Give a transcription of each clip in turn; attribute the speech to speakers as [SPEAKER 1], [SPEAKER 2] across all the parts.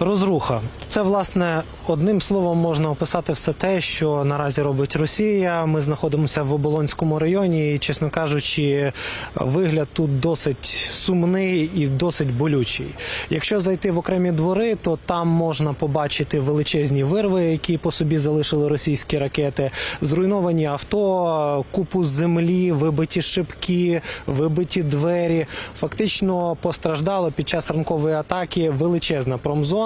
[SPEAKER 1] Розруха це власне одним словом можна описати все те, що наразі робить Росія. Ми знаходимося в Оболонському районі, і чесно кажучи, вигляд тут досить сумний і досить болючий. Якщо зайти в окремі двори, то там можна побачити величезні вирви, які по собі залишили російські ракети, зруйновані авто, купу землі, вибиті шибки, вибиті двері. Фактично постраждало під час ранкової атаки величезна промзона.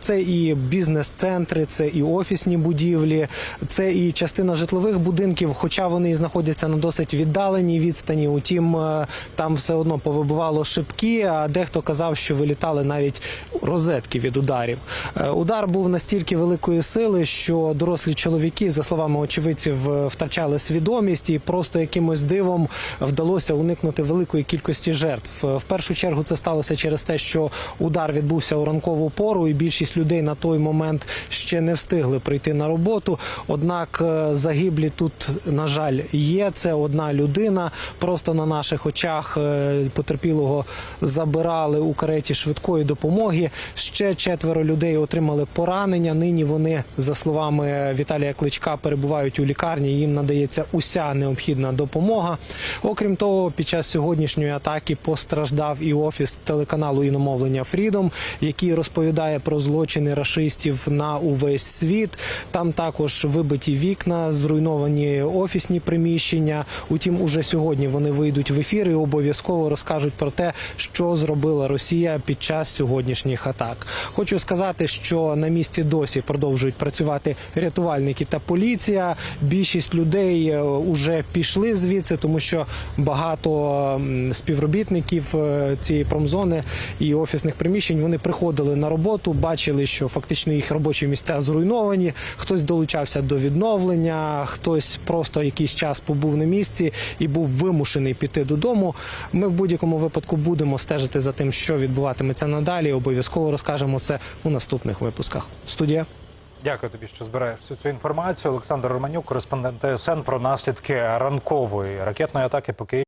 [SPEAKER 1] Це і бізнес-центри, це і офісні будівлі, це і частина житлових будинків, хоча вони знаходяться на досить віддаленій відстані. Утім, е, там все одно повибивало шибки. А дехто казав, що вилітали навіть розетки від ударів. Е, Удар був настільки великої сили, що дорослі чоловіки, за словами очевидців, е, втрачали свідомість і просто якимось дивом вдалося уникнути великої кількості жертв. В першу чергу це сталося через те, що удар відбувся у ранкову пору, і більшість людей на той момент ще не встигли прийти на роботу. Однак е, загиблі тут, на жаль, є. Це одна людина. Просто на наших очах е, потерпілого забирали у кареті швидкої допомоги. Ще четверо людей отримали поранення. Нині вони, за словами Віталія Кличка, перебувають у лікарні. Їм надається уся необхідна допомога. Окрім того, під час сьогоднішньої атаки постраждав і офіс телеканалу іномовлення Фрідом, який розповідає про злочини рашистів на увесь світ. Там також вибиті вікна, зруйновані офісні приміщення. Утім, уже сьогодні вони вийдуть в ефір і обов'язково розкажуть про те, що зробила Росія під час сьогоднішніх атак. Хочу сказати, що на місці досі продовжують працювати рятувальники та поліція. Більшість людей е, уже пішли звідси, тому що багато співробітників е, цієї промзони і офісних приміщень вони приходили на роботу, бачили, що фактично їх робочі місця зруйновані. Хтось долучався до відновлення, хтось просто якийсь час побув на місці і був вимушений піти додому. Ми в будь-якому випадку будемо стежити за тим, що відбуватиметься надалі. Обов'язково розкажемо це у наступних випусках. Студія.
[SPEAKER 2] Дякую тобі, що збираєш всю цю інформацію. Олександр Романюк, кореспондент ТСН про наслідки ранкової ракетної атаки по Києву.